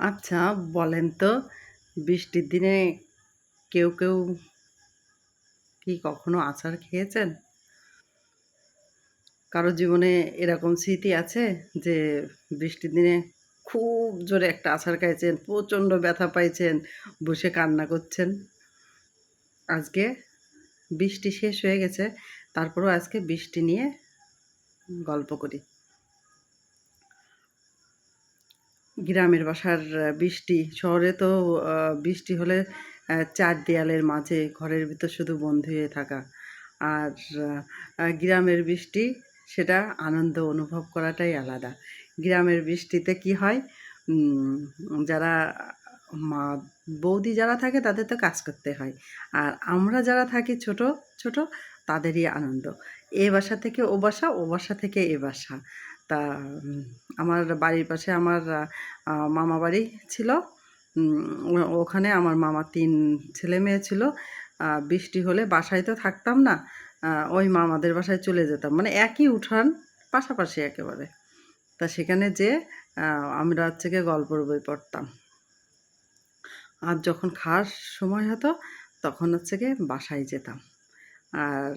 আচ্ছা বলেন তো, বৃষ্টির দিনে কেউ কেউ কি কখনো আচার খেয়েছেন? কারও জীবনে এরকম স্মৃতি আছে যে বৃষ্টির দিনে খুব জোরে একটা আছাড় খাইছেন, প্রচণ্ড ব্যথা পাইছেন, বসে কান্না করছেন? আজকে বৃষ্টি শেষ হয়ে গেছে, তারপরেও আজকে বৃষ্টি নিয়ে গল্প করি। গ্রামের বাসার বৃষ্টি। শহরে তো বৃষ্টি হলে চার দেয়ালের মাঝে, ঘরের ভিতর শুধু বন্ধ হয়ে থাকা। আর গ্রামের বৃষ্টি, সেটা আনন্দ অনুভব করাটাই আলাদা। গ্রামের বৃষ্টিতে কি হয়? যারা, মা, বৌদি যারা থাকে, তাদের তো কাজ করতে হয়। আর আমরা যারা থাকি ছোট ছোট, তাদেরই আনন্দ। এ বাসা থেকে ও বাসা ও বাসা থেকে এ বাসা। তা আমার বাড়ির পাশে আমার মামা বাড়ি ছিল। ওখানে আমার মামা তিন ছেলে মেয়ে ছিল। বৃষ্টি হলে বাসায় তো থাকতাম না। ওই মামাদের বাসায় চলে যেতাম। মানে একই উঠান, পাশাপাশি একেবারে। তা সেখানে যে আমরা গিয়ে গল্পের বই পড়তাম। আর যখন খাওয়ার সময় হতো, তখন হচ্ছে গিয়ে বাসায় যেতাম। আর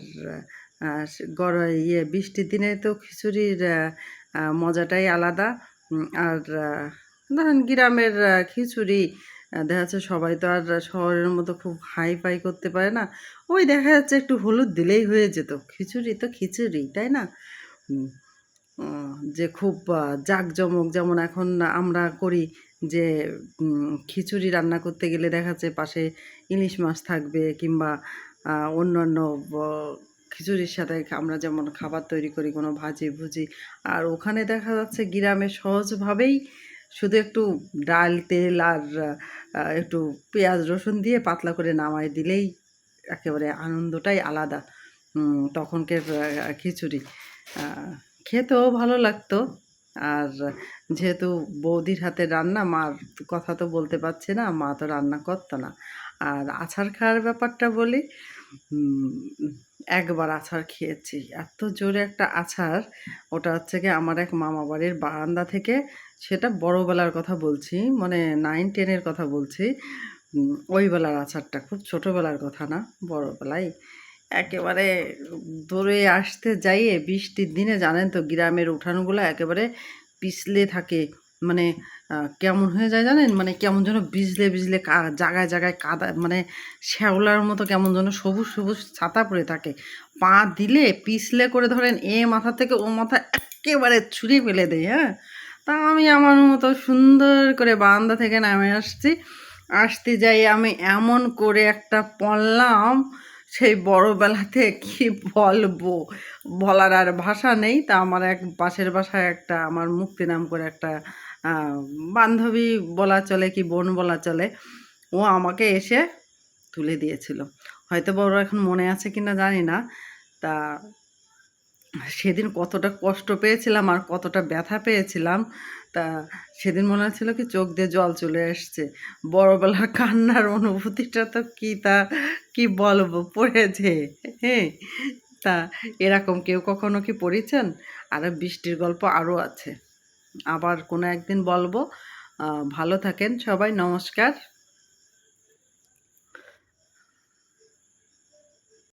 গর ইয়ে বৃষ্টির দিনে তো খিচুড়ির মজাটাই আলাদা। আর ধরেন গ্রামের খিচুড়ি দেখা যাচ্ছে সবাই তো আর শহরের মতো খুব হাই ফাই করতে পারে না। ওই দেখা যাচ্ছে একটু হলুদ দিলেই হয়ে যেত। খিচুড়ি তো খিচুড়ি, তাই না? যে খুব জাঁকজমক যেমন এখন আমরা করি যে খিচুড়ি রান্না করতে গেলে দেখা যাচ্ছে পাশে ইলিশ মাছ থাকবে কিংবা অন্যান্য খিচুড়ির সাথে আমরা যেমন খাবার তৈরি করি কোনো ভাজি ভুজি, আর ওখানে দেখা যাচ্ছে গ্রামে সহজভাবেই শুধু একটু ডাল, তেল আর একটু পেঁয়াজ, রসুন দিয়ে পাতলা করে নামাই দিলেই একেবারে আনন্দটাই আলাদা তখনকার খিচুড়ি। খেতেও ভালো লাগতো। আর যেহেতু বৌদির হাতে রান্না, মার কথা তো বলতে পারছে না, মা তো রান্না করতো না। আর আছার খাওয়ার ব্যাপারটা বলি একবার আছার খেয়েছি। এত জোরে একটা আছার ওটা হচ্ছে কি আমার এক মামা বাড়ির বারান্দা থেকে, সেটা বড়বেলার কথা বলছি মানে নাইন টেনের কথা বলছি। ওই বেলার আছাড়টা, খুব ছোটোবেলার কথা না বড়বেলায় একেবারে ধরে আসতে যাইয়ে বৃষ্টির দিনে জানেন তো গ্রামের উঠানগুলো একেবারে পিছলে থাকে। মানে কেমন হয়ে যায় জানেন? মানে কেমন যেন বিজলে বিজলে জায়গায় জায়গায় কাদা মানে শ্যাওলার মতো কেমন যেন সবুজ সবুজ ছাতা পড়ে থাকে। পা দিলে পিছলে করে ধরেন এ মাথা থেকে ও মাথা একেবারে ছুঁড়ে ফেলে দেয় হ্যাঁ? তা আমি আমার মতো সুন্দর করে বারান্দা থেকে নামে আসছি। আসতে যাই আমি এমন করে একটা পড়লাম সেই বড়বেলাতে কি বলব? বলার আর ভাষা নেই। তা আমার এক পাশের বাসায় একটা, আমার মুক্তি নাম করে একটা বান্ধবী বলা চলে কি বোন বলা চলে, ও আমাকে এসে তুলে দিয়েছিল। হয়তো বড় এখন মনে আছে কি না জানি না। তা সেদিন কতটা কষ্ট পেয়েছিলাম আর কতটা ব্যথা পেয়েছিলাম, তা সেদিন মনে হচ্ছিল কি চোখ দিয়ে জল চলে আসছে বড়বেলার কান্নার অনুভূতিটা তো কি তা কি বলব, পড়েছে হ্যাঁ। তা এরকম কেউ কখনো কি পড়েছেন? আর বৃষ্টির গল্প আরও আছে। আবার কোনো একদিন বলব। ভালো থাকেন সবাই, নমস্কার।